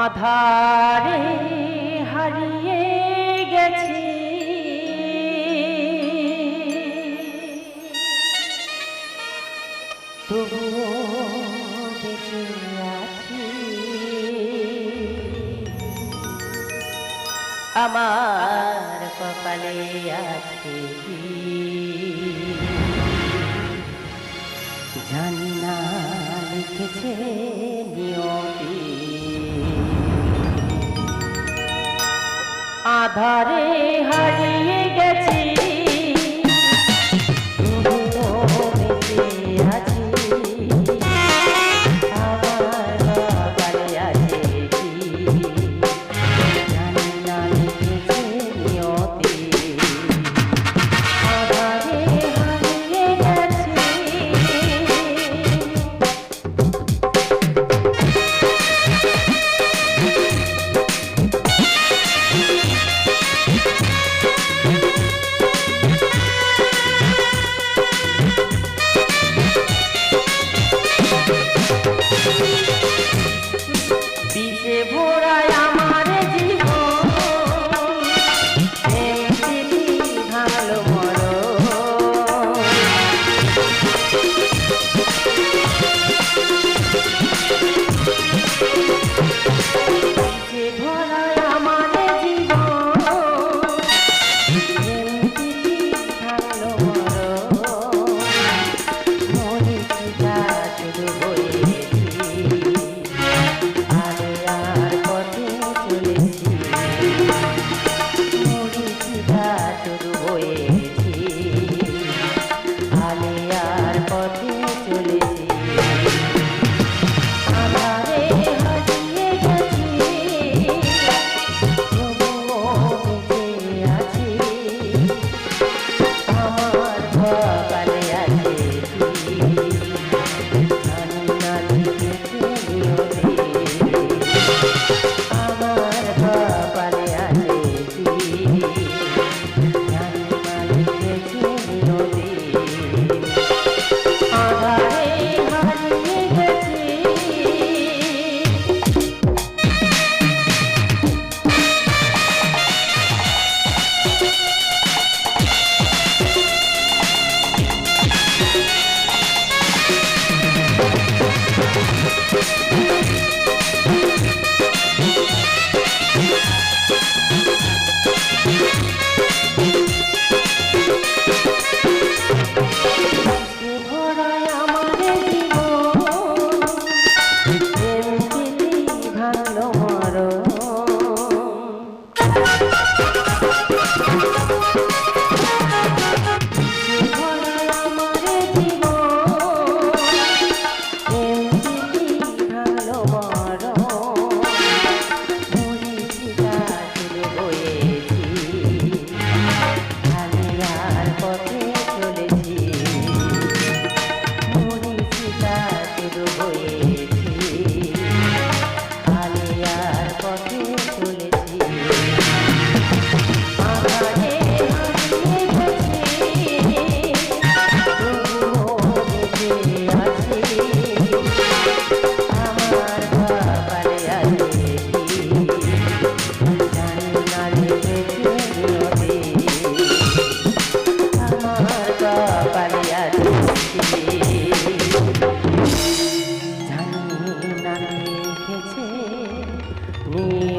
আধারে হারিয়ে গেছি। তবুও বেঁচে আছি। আমার কপালে আছে আধারে হারে 哦